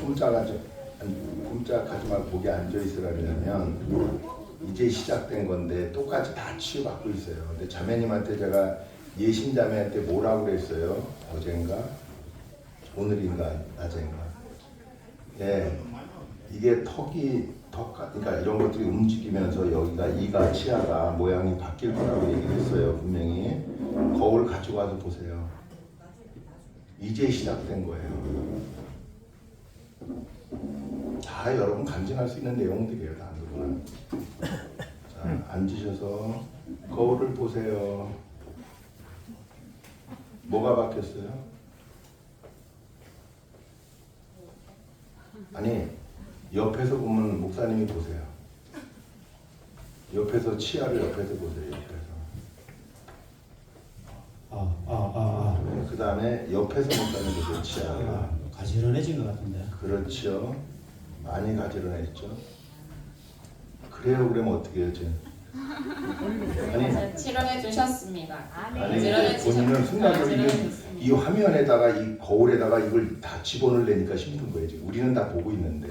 꼼짝하지 꼼짝하지 말고 거기 앉아 있으라 그러면 이제 시작된 건데 똑같이 다 치유받고 있어요. 근데 자매님한테 제가 예신 자매한테 뭐라고 그랬어요? 어젠가? 오늘인가? 낮엔가? 예. 이게 턱이 턱 그러니까 이런 것들이 움직이면서 여기가 이가 치아가 모양이 바뀔 거라고 얘기를 했어요 분명히. 거울 가지고 와서 보세요. 이제 시작된 거예요 다 여러분 간증할 수 있는 내용들이에요 다 누구나 자 앉으셔서 거울을 보세요 뭐가 바뀌었어요? 아니 옆에서 보면 목사님이 보세요. 옆에서 치아를 옆에서 보세요. 옆에서. 아, 아, 아, 그 다음에 옆에서 목사님 보세요. 아. 치아를. 아, 가지런해진 것 같은데. 그렇죠. 많이 가지런했죠. 그래요. 그러면 어떻게 해요? 지금? 아니 치료해 주셨습니다. 아니 지랄해 본인은 주셨- 순간적으로 지랄해 이, 화면에다가 이 거울에다가 이걸 다 집어넣으려니까 힘든 거예요. 지금 우리는 다 보고 있는데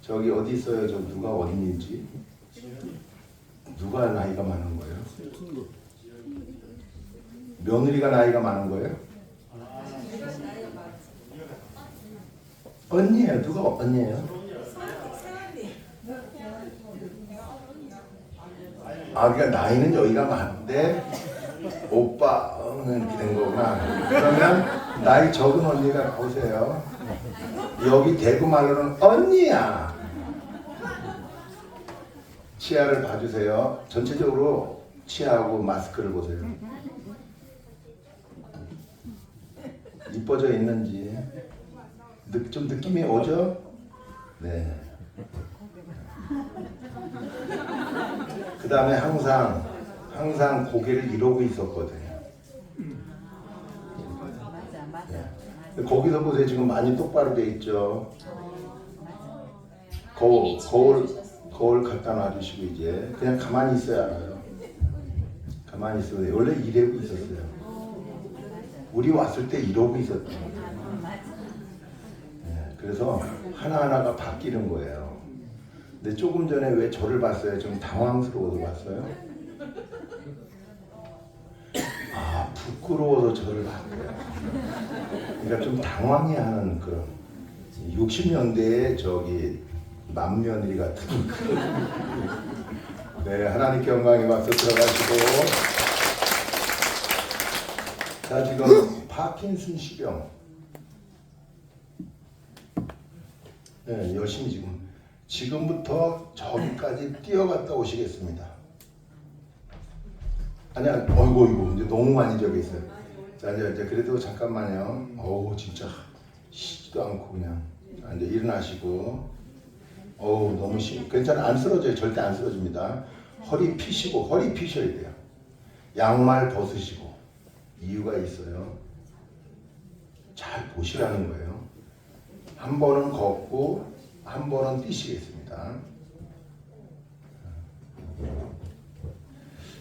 저기 어디 있어요? 저 누가 언니인지 누가 나이가 많은 거예요? 며느리가 나이가 많은 거예요? 언니예요. 누가 언니예요? 아, 그러니까 나이는 여기가 많은데 오빠는 이렇게 된 거구나. 그러면 나이 적은 언니가 보세요. 여기 대구 말로는 언니야. 치아를 봐주세요. 전체적으로 치아하고 마스크를 보세요. 이뻐져 있는지 느, 좀 느낌이 오죠? 네. 그 다음에 항상 항상 고개를 이러고 있었거든요. 네. 거기서 보세요. 지금 많이 똑바로 돼 있죠. 거울 거울. 거울 갖다 놔주시고 이제 그냥 가만히 있어야 알아요. 가만히 있어야 돼요. 원래 이러고 있었어요. 우리 왔을 때 이러고. 네, 그래서 하나하나가 바뀌는 거예요. 근데 조금 전에 왜 저를 봤어요? 좀 당황스러워서 봤어요? 아, 부끄러워서 저를 봤어요. 그러니까 좀 당황해 하는 그런 60년대에 저기 맏며느리 같은 네 하나님께 영광의 박수 들어가시고 자 지금 파킨슨 시병 네 열심히 지금 지금부터 저기까지 뛰어갔다 오시겠습니다. 아니야 어이구 어이구 이제 너무 많이 저기 있어요. 자 이제, 이제 그래도 잠깐만요. 어우 진짜 쉬지도 않고 그냥. 자 이제 일어나시고. 어우 너무 심 괜찮아. 안 쓰러져요. 절대 안 쓰러집니다. 허리 피시고 허리 피셔야 돼요. 양말 벗으시고. 이유가 있어요. 잘 보시라는 거예요 한 번은 걷고 한 번은 뛰시겠습니다.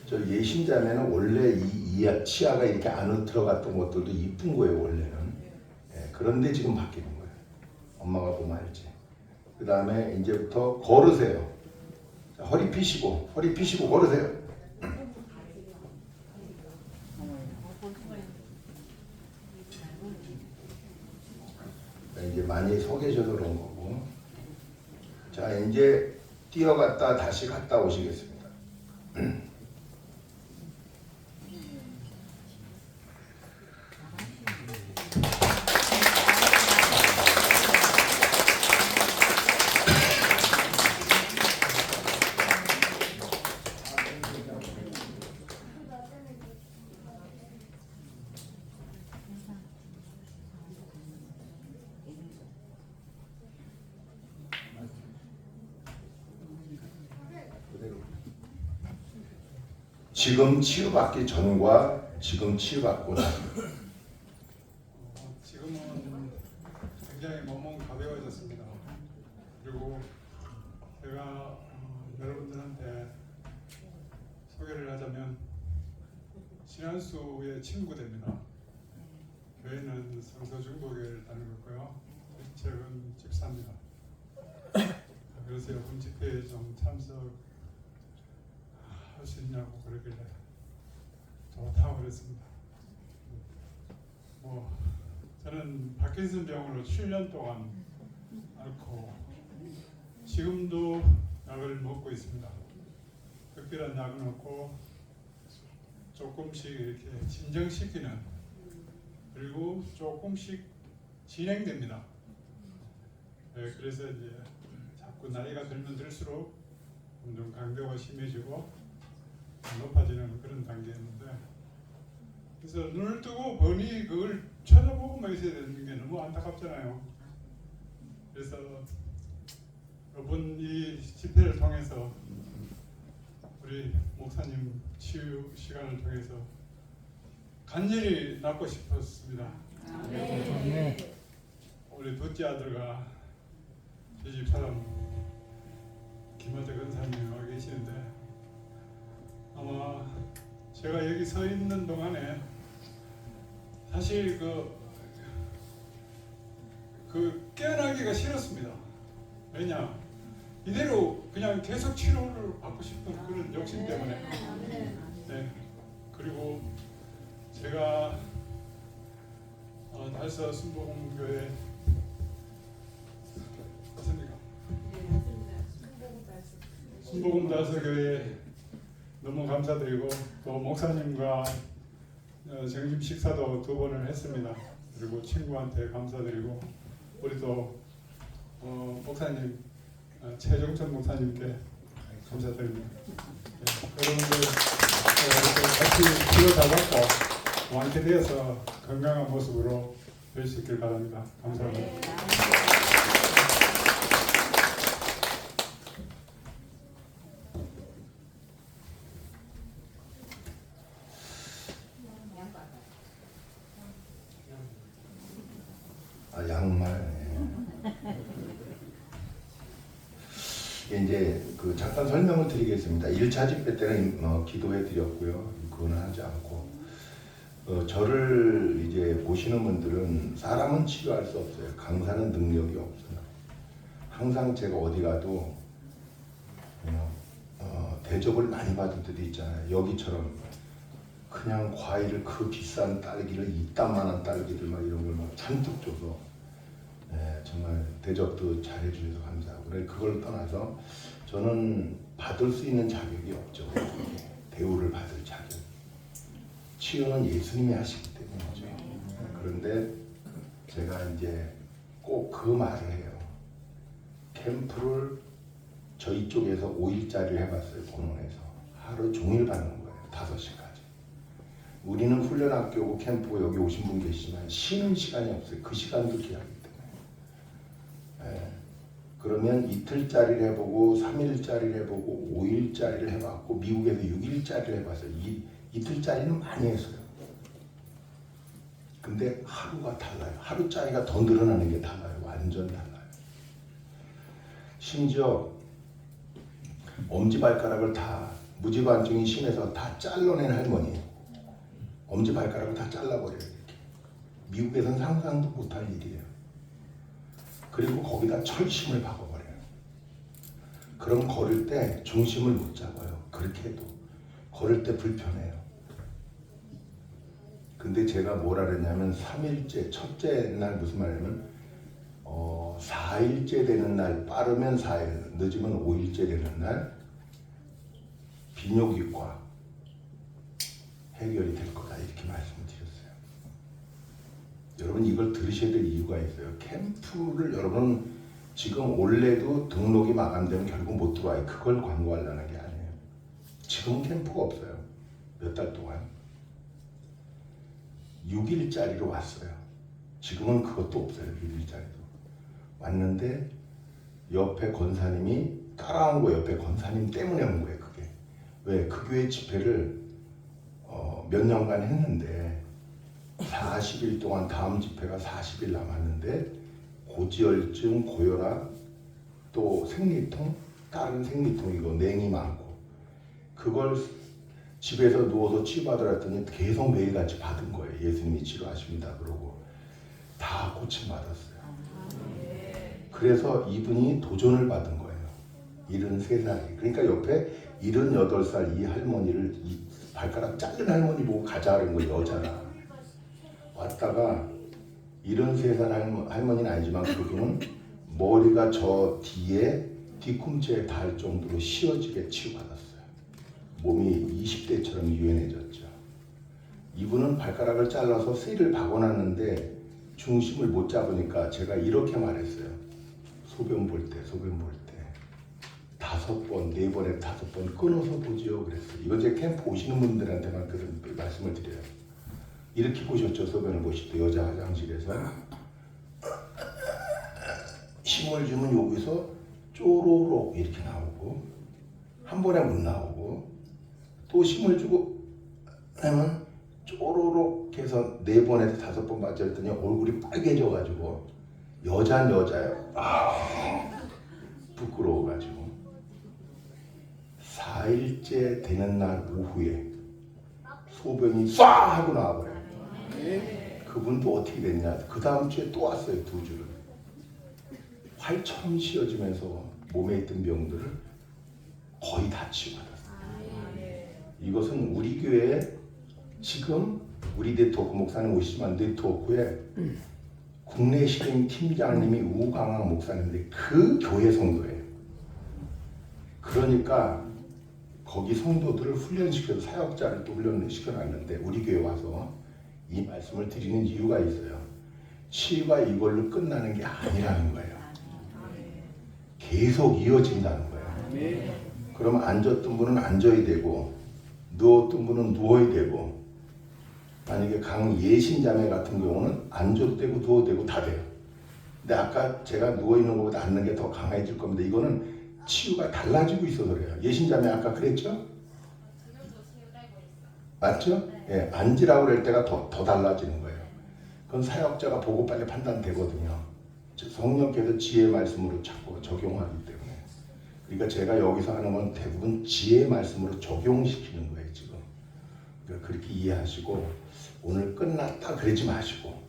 저 예신자매는 원래 이, 이 치아가 이렇게 안으로 들어갔던 것들도 이쁜 거예요 원래는. 예, 그런데 지금 바뀌는 거예요. 엄마가 보면 알지. 그 다음에 이제부터 걸으세요. 자, 허리 피시고 허리 피시고 걸으세요 자, 이제 많이 서 계셔서 그런 거고 자 이제 뛰어갔다 다시 갔다 오시겠습니다 그대로. 지금 치유받기 전과 지금 치유받고 나서 어, 지금은 굉장히 몸은 가벼워졌습니다. 그리고 제가 어, 여러분들한테 소개를 하자면 신한수의 친구 됩니다. 교회는 성서중고교를 다니고 있고요. 책은 감사합니다. 그래서 이번 집회에 좀 참석 할 수 있냐고 그러길래 좋다고 그랬습니다. 뭐 저는 파킨슨 병으로 7년 동안 앓고 지금도 약을 먹고 있습니다. 특별한 약은 없고 조금씩 이렇게 진정시키는 그리고 조금씩 진행됩니다. 네, 그래서 이제 자꾸 나이가 들면 들수록 점점 강도가 심해지고 높아지는 그런 단계였는데 그래서 눈을 뜨고 번이 그걸 쳐다보고만 있어야 되는 게 너무 안타깝잖아요. 그래서 이번 이 집회를 통해서 우리 목사님 치유 시간을 통해서 간절히 낫고 싶었습니다. 우리 둘째 아들과 저집 사람 김하재 근사님이 와 계시는데 제가 여기 서 있는 동안에 사실 그, 그 깨어나기가 싫었습니다. 왜냐 이대로 그냥 계속 치료를 받고 싶은 그런 욕심 때문에 네. 그리고 제가 어, 달서 순복음교회 맞습니까? 순복음 달서 교회 너무 감사드리고 또 목사님과 어, 정심 식사도 두 번을 했습니다. 그리고 친구한테 감사드리고 우리 또 어, 목사님 어, 최종천 목사님께 감사드립니다. 네, 여러분들 어, 또 같이 받고 완쾌되어서 건강한 모습으로 뵐 수 있길 바랍니다. 감사합니다. 아 양말. 예. 이제 그 잠깐 설명을 드리겠습니다. 1차 집회 때는 어, 기도해 드렸고요. 그거는 하지 않고 어, 저를 이제 보시는 분들은 사람은 치료할 수 없어요. 강사는 능력이 없어요. 항상 제가 어디 가도 어, 어, 대접을 많이 받을 때도 있잖아요. 여기처럼 그냥 과일을 그 비싼 딸기를 이딴만한 딸기들 막 이런 걸 막 잔뜩 줘서 예, 정말 대접도 잘해 주셔서 감사하고 그래 그걸 떠나서 저는 받을 수 있는 자격이 없죠. 대우를 받을 자격. 치유는 예수님이 하시기 때문이죠. 그런데 제가 이제 꼭 그 말을 해요. 캠프를 저희 쪽에서 5일짜리를 해봤어요. 본원에서. 하루 종일 받는 거예요. 5시까지. 우리는 훈련학교고 캠프고 여기 오신 분 계시지만 쉬는 시간이 없어요. 그 시간도 귀하기 때문에. 예. 그러면 이틀짜리를 해보고 3일짜리를 해보고 5일짜리를 해봤고 미국에서 6일짜리를 해봤어요. 이, 이틀짜리는 많이 했어요. 근데 하루가 달라요. 하루짜리가 더 늘어나는 게 달라요. 완전 달라요. 심지어 엄지발가락을 다 무지반증이 심해서 다 잘라낸 할머니 엄지발가락을 다 잘라버려요. 미국에서는 상상도 못할 일이에요. 그리고 거기다 철심을 박아버려요. 그럼 걸을 때 중심을 못 잡아요. 그렇게 해도 걸을 때 불편해요. 근데 제가 뭐라 그랬냐면 3일째 첫째 날 무슨 말이냐면 어, 4일째 되는 날 빠르면 4일 늦으면 5일째 되는 날 비뇨기과 해결이 될 거다 이렇게 드렸어요. 여러분 이걸 들으셔야 될 이유가 있어요. 캠프를 여러분 지금 올해도 등록이 마감되면 결국 못 들어와요. 그걸 광고하려는 게 아니에요. 지금 캠프가 없어요. 몇 달 동안 6일짜리로 왔어요. 지금은 그것도 없어요. 6일짜리도 왔는데 옆에 권사님이 따라온 거 옆에 권사님 때문에 온 거예요. 그게 왜 그 교회 집회를 어, 몇 년간 했는데 40일 동안 다음 집회가 40일 남았는데 고지혈증, 고혈압, 또 생리통, 다른 생리통 이거 냉이 많고 그걸 집에서 누워서 치유받으라 했더니 계속 매일같이 받은 거예요. 예수님이 치료하십니다. 그러고 다 고침받았어요. 그래서 이분이 도전을 받은 거예요. 73살이. 그러니까 옆에 78살 이 할머니를 이 발가락 작은 할머니 보고 가자는 거 여자라. 왔다가 73살 할머- 할머니는 아니지만 그분은 머리가 저 뒤에 뒤꿈치에 닿을 정도로 씌어지게 치유받았어요. 몸이 20대처럼 유연해졌죠. 이분은 발가락을 잘라서 쇠를 박아놨는데 중심을 못 잡으니까 제가 이렇게 말했어요. 소변 볼 때, 소변 볼 때. 다섯 번, 네 번에 다섯 번 끊어서 보지요. 그랬어요. 이거 제 캠프 오시는 분들한테만 그런 말씀을 드려요. 이렇게 보셨죠? 소변을 보실 때 여자 화장실에서 힘을 주면 여기서 쪼로록 이렇게 나오고 한 번에 못 나오고 또 힘을 주고 하면 쪼로록 해서 네 번에서 다섯 번 맞았더니 얼굴이 빨개져 가지고 여자는 여자예요. 아 부끄러워가지고 4일째 되는 날 오후에 소변이 쏴 하고 나와버려요. 그분도 어떻게 됐냐? 그 다음 주에 또 왔어요 두 줄을. 활처럼 씌어지면서 몸에 있던 병들을 거의 다 치유받았어요. 이것은 우리 교회 지금 우리 네트워크 목사님 오시지만 네트워크에 국내 실행 팀장님이 우강학 목사님인데 그 교회 성도예요. 그러니까 거기 성도들을 훈련시켜서 사역자를 또 훈련을 시켜놨는데 우리 교회 와서 이 말씀을 드리는 이유가 있어요. 치유가 이걸로 끝나는 게 아니라는 거예요. 계속 이어진다는 거예요. 그러면 앉았던 분은 앉아야 되고 누웠던 분은 누워야 되고 만약에 강예신자매 같은 경우는 앉아도 되고 누워도 되고 다 돼요. 근데 아까 제가 누워 있는 것보다 앉는 게 더 강해질 겁니다. 이거는 치유가 달라지고 있어서 그래요. 예신자매 아까 그랬죠? 맞죠? 예, 앉으라고 그럴 때가 더, 더 달라지는 거예요. 그건 사역자가 보고 빨리 판단되거든요. 즉, 성령께서 지혜 말씀으로 자꾸 적용하기 때문에. 그러니까 제가 여기서 하는 건 대부분 지혜 말씀으로 적용시키는 거예요, 지금. 그러니까 그렇게 이해하시고 오늘 끝났다 그러지 마시고.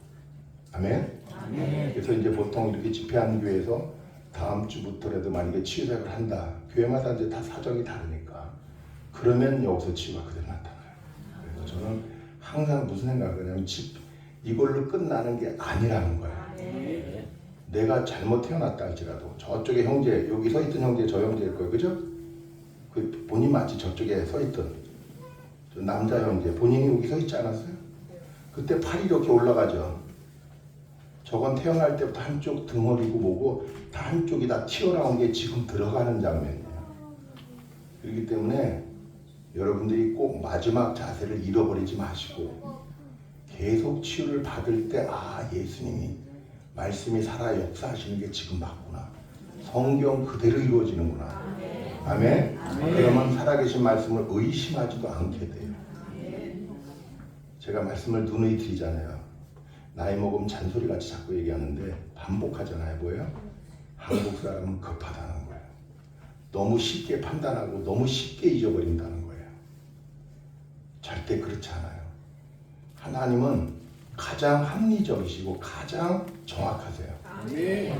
아멘? 그래서 이제 보통 이렇게 집회하는 교회에서 다음 주부터라도 만약에 치유사역을 한다. 교회마다 이제 다 사정이 다르니까. 그러면 여기서 치유가 그대로 저는 항상 무슨 생각을 하냐면 집, 이걸로 끝나는 게 아니라는 거예요. 내가 잘못 태어났다 할지라도 저쪽에 형제, 여기 서 있던 형제 저 형제일 거예요. 그죠? 그 본인 마치 저쪽에 서 있던 저 남자 형제, 본인이 여기 서 있지 않았어요? 그때 팔이 이렇게 올라가죠. 저건 태어날 때부터 한쪽 등허리고 뭐고 다 한쪽이 다 튀어나온 게 지금 들어가는 장면이에요. 그렇기 때문에 여러분들이 꼭 마지막 자세를 잃어버리지 마시고 계속 치유를 받을 때 아 예수님이 말씀이 살아 역사하시는 게 지금 맞구나. 성경 그대로 이루어지는구나. 아멘. 그러면 살아계신 말씀을 의심하지도 않게 돼요. 제가 말씀을 누누이 드리잖아요. 나이 먹으면 잔소리 같이 자꾸 얘기하는데 반복하잖아요. 뭐예요? 한국 사람은 급하다는 거예요. 너무 쉽게 판단하고 너무 쉽게 잊어버린다는 거예요. 절대 그렇지 않아요. 하나님은 가장 합리적이시고 가장 정확하세요.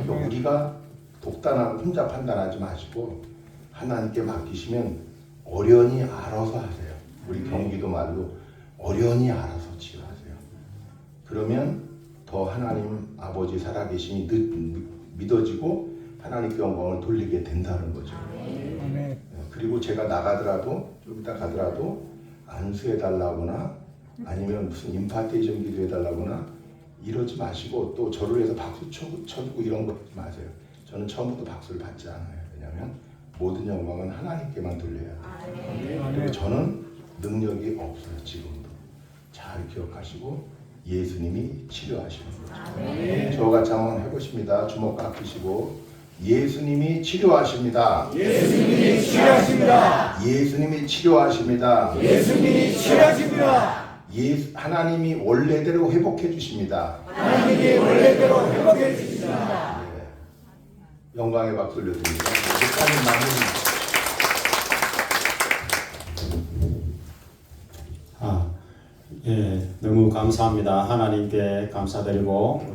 그러니까 우리가 독단하고 혼자 판단하지 마시고 하나님께 맡기시면 어련히 알아서 하세요. 우리 경기도 말로 어련히 알아서 치유하세요. 그러면 더 하나님 아버지 살아계심이 늦- 믿어지고 하나님께 영광을 돌리게 된다는 거죠. 예, 그리고 제가 나가더라도 좀 이따 가더라도 안수해 달라거나 아니면 무슨 임파테이션 기도해 달라거나 이러지 마시고 또 저를 위해서 박수 쳐, 쳐주고 이런 거 하지 마세요. 저는 처음부터 박수를 받지 않아요. 왜냐하면 모든 영광은 하나님께만 돌려야 돼요. 그리고 저는 능력이 없어요 지금도. 잘 기억하시고 예수님이 치료하시는 거죠. 저같이 한번 해보십니다. 주먹 깎으시고 예수님이 치료하십니다. 예수님이 치료하십니다. 예수님이 치료하십니다. 예수님이 치료하십니다. 예수, 하나님이 원래대로 회복해 주십니다. 하나님이 원래대로 회복해 주십니다. 예. 영광의 박수 올려드립니다. 여기까지 마무리. 아, 예, 너무 감사합니다. 하나님께 감사드리고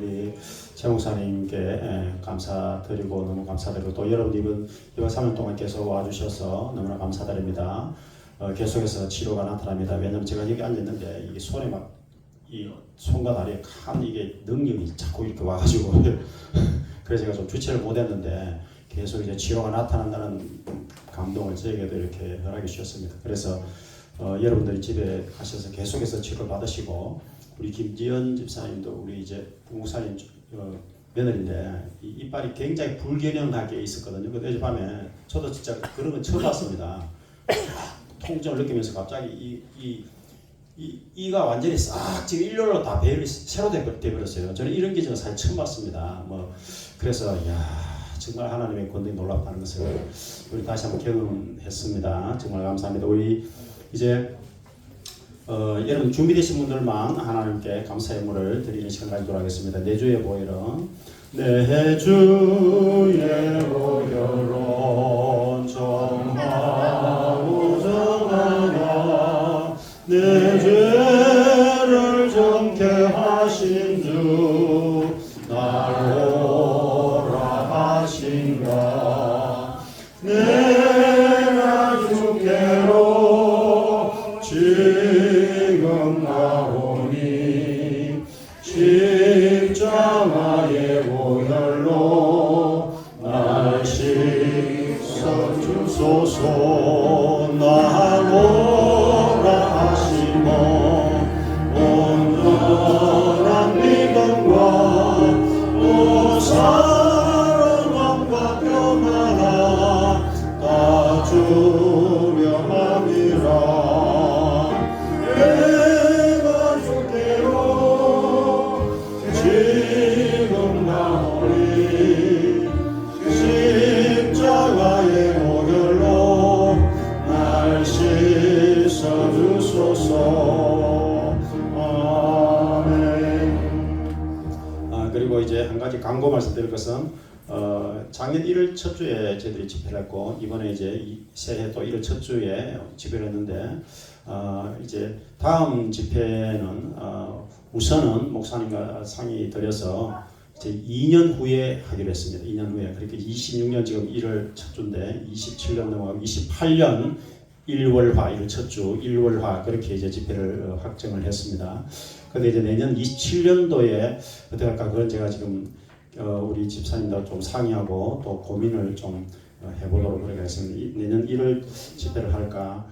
최 목사님께 예, 감사드리고 너무 감사드리고 또 여러분 이번 이번 3년 동안 계속 와주셔서 너무나 감사드립니다. 어, 계속해서 치료가 나타납니다. 왜냐하면 제가 여기 앉아 있는데 이게 손에 막 이 손과 다리에 큰 이게 능력이 자꾸 이렇게 와가지고 그래서 제가 좀 주체를 못했는데 계속 이제 치료가 나타난다는 감동을 저에게도 이렇게 허락해 주셨습니다. 그래서 어, 여러분들이 집에 가셔서 계속해서 치료를 받으시고 우리 김지연 집사님도 우리 이제 부목사님 어, 며느리인데 이 이빨이 굉장히 불균형하게 있었거든요. 근데 어젯밤에 저도 진짜 그런 건 처음 봤습니다. 통증을 느끼면서 갑자기 이, 이, 이, 이가 완전히 싹 지금 일렬로 다 배열이 새로 돼- 돼버렸어요. 저는 이런 기적은 사실 처음 봤습니다. 뭐 그래서 야 정말 하나님의 권능이 놀랍다는 것을 우리 다시 한번 경험했습니다. 정말 감사합니다. 우리 이제 어, 여러분 준비되신 분들만 하나님께 감사의 물을 드리는 시간 가지도록 하겠습니다. 내주의 보혈은 내주의 보혈은 주소서 주소서. 아멘. 아 그리고 이제 한 가지 광고 말씀드릴 것은 어, 작년 1월 첫 주에 저희들이 집회를 했고 이번에 이제 이 새해 또 1월 첫 주에 집회를 했는데 어, 이제 다음 집회는 어, 우선은 목사님과 상의 드려서 이제 2년 후에 하기로 했습니다. 2년 후에. 그렇게 26년 지금 1월 첫 주인데 27년 넘어가고 28년 1월화 1월 첫주 1월화 그렇게 이제 집회를 어, 확정을 했습니다. 근데 이제 내년 27년도에 어떻게 할까 그건 제가 지금 어, 우리 집사님과 좀 상의하고 또 고민을 좀 어, 해보도록 그러겠습니다. 이- 내년 1월 집회를 할까?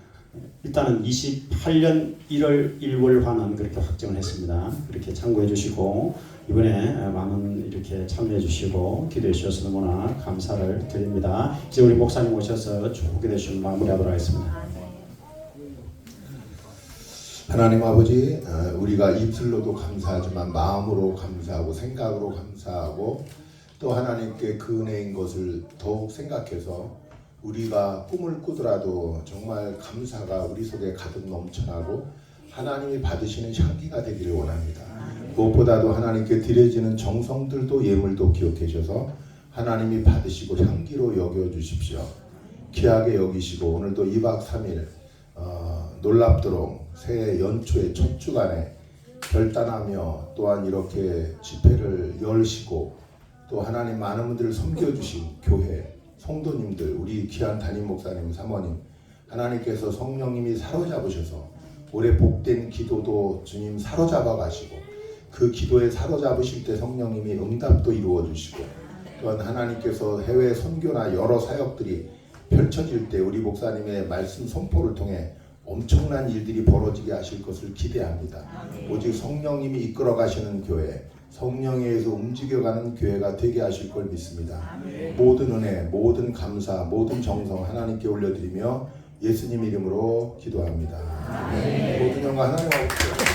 일단은 28년 1월 1월화는 그렇게 확정을 했습니다. 그렇게 참고해 주시고 이번에 어, 많은 이렇게 참여해 주시고 기도해 주셔서 너무나 감사를 드립니다. 이제 우리 목사님 오셔서 쭉 기도해 주시면 마무리하도록 하겠습니다. 하나님 아버지, 어, 우리가 입술로도 감사하지만 마음으로 감사하고 생각으로 감사하고 또 하나님께 그 은혜인 것을 더욱 생각해서 우리가 꿈을 꾸더라도 정말 감사가 우리 속에 가득 넘쳐나고 하나님이 받으시는 향기가 되기를 원합니다. 무엇보다도 하나님께 드려지는 정성들도 예물도 기억해 주셔서 하나님이 받으시고 향기로 여겨 주십시오. 귀하게 여기시고 오늘도 2박 3일 어, 놀랍도록 새해 연초의 첫 주간에 결단하며 또한 이렇게 집회를 열시고 또 하나님 많은 분들을 섬겨주신 교회 성도님들 우리 귀한 담임 목사님 사모님 하나님께서 성령님이 사로잡으셔서 올해 복된 기도도 주님 사로잡아 가시고 그 기도에 사로잡으실 때 성령님이 응답도 이루어 주시고 또한 하나님께서 해외 선교나 여러 사역들이 펼쳐질 때 우리 목사님의 말씀 선포를 통해 엄청난 일들이 벌어지게 하실 것을 기대합니다. 오직 성령님이 이끌어 가시는 교회, 성령에 의해서 움직여가는 교회가 되게 하실 걸 믿습니다. 모든 은혜, 모든 감사, 모든 정성 하나님께 올려드리며 예수님 이름으로 기도합니다. 모든 영광 하나님 아버지.